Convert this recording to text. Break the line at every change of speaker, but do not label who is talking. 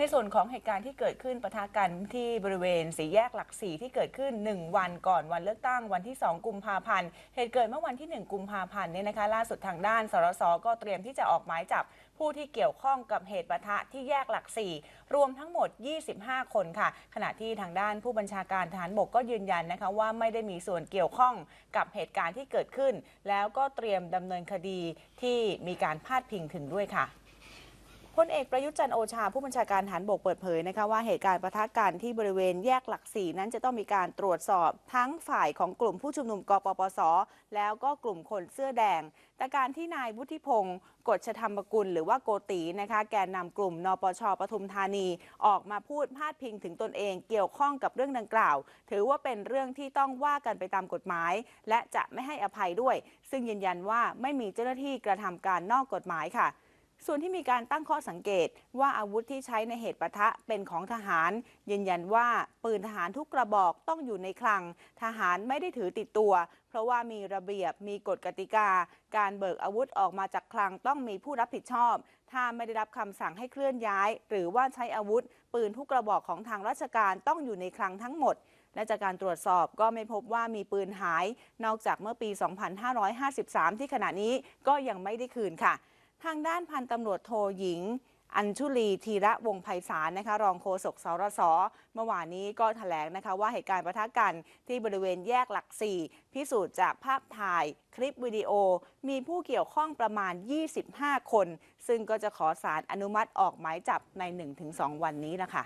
ในส่วนของเหตุการณ์ที่เกิดขึ้นปะทะกันที่บริเวณสีแยกหลักสี่ที่เกิดขึ้น 1 วันก่อนวันเลือกตั้งวันที่ 2 กุมภาพันธ์ เหตุเกิดเมื่อวันที่ 1 กุมภาพันธ์เนี่ยนะคะ ล่าสุดทางด้านสรสก็เตรียมที่จะออกหมายจับผู้ที่เกี่ยวข้องกับเหตุปะทะที่แยกหลักสี่รวมทั้งหมด 25 คนค่ะ ขณะที่ทางด้านผู้บัญชาการทหารบกก็ยืนยันนะคะว่าไม่ได้มีส่วนเกี่ยวข้องกับเหตุการณ์ที่เกิดขึ้น แล้วก็เตรียมดำเนินคดีที่มีการพาดพิงถึงด้วยค่ะ พลเอกประยุทธ์จันโอชาผู้บัญชาการฐานบกเปิดเผยนะคะว่าเหตุการณ์ประทะกันที่บริเวณแยกหลักสี่นั้นจะต้องมีการตรวจสอบทั้งฝ่ายของกลุ่มผู้ชุมนุมกปปส แล้วก็กลุ่มคนเสื้อแดง แต่การที่นายวุฒิพงศ์กฎชธรรมกุลหรือว่าโกตีนะคะแกนนำกลุ่มนปชปทุมธานี ออกมาพูดพาดพิงถึงตนเองเกี่ยวข้องกับเรื่องดังกล่าว ถือว่าเป็นเรื่องที่ต้องว่ากันไปตามกฎหมาย และจะไม่ให้อภัยด้วย ซึ่งยืนยันว่าไม่มีเจ้าหน้าที่กระทำการนอกกฎหมายค่ะ ส่วนที่มีการตั้งข้อสังเกตว่าอาวุธที่ใช้ในเหตุปะทะเป็นของทหาร ยืนยันว่าปืนทหารทุกกระบอกต้องอยู่ในคลัง ทหารไม่ได้ถือติดตัว เพราะว่ามีระเบียบมีกฎกติกา การเบิกอาวุธออกมาจากคลังต้องมีผู้รับผิดชอบ ถ้าไม่ได้รับคำสั่งให้เคลื่อนย้าย หรือว่าใช้อาวุธ ปืนทุกกระบอกของทางราชการต้องอยู่ในคลังทั้งหมดและจากการตรวจสอบก็ไม่พบว่ามีปืนหาย นอกจากเมื่อปี 2553 ที่ขณะนี้ก็ยังไม่ได้คืนค่ะ ทางด้านพันตำรวจโทหญิง อัญชุลีธีระวงไพศาลนะคะ รองโฆษกสรสเมื่อวานนี้ก็แถลงนะคะ ว่าเหตุการณ์ประทะกันที่บริเวณแยกหลักสี่พิสูจน์จากภาพถ่ายคลิปวิดีโอ มีผู้เกี่ยวข้องประมาณ 25 คน ซึ่งก็จะขอสารอนุมัติออกหมายจับใน 1-2 วันนี้นะคะ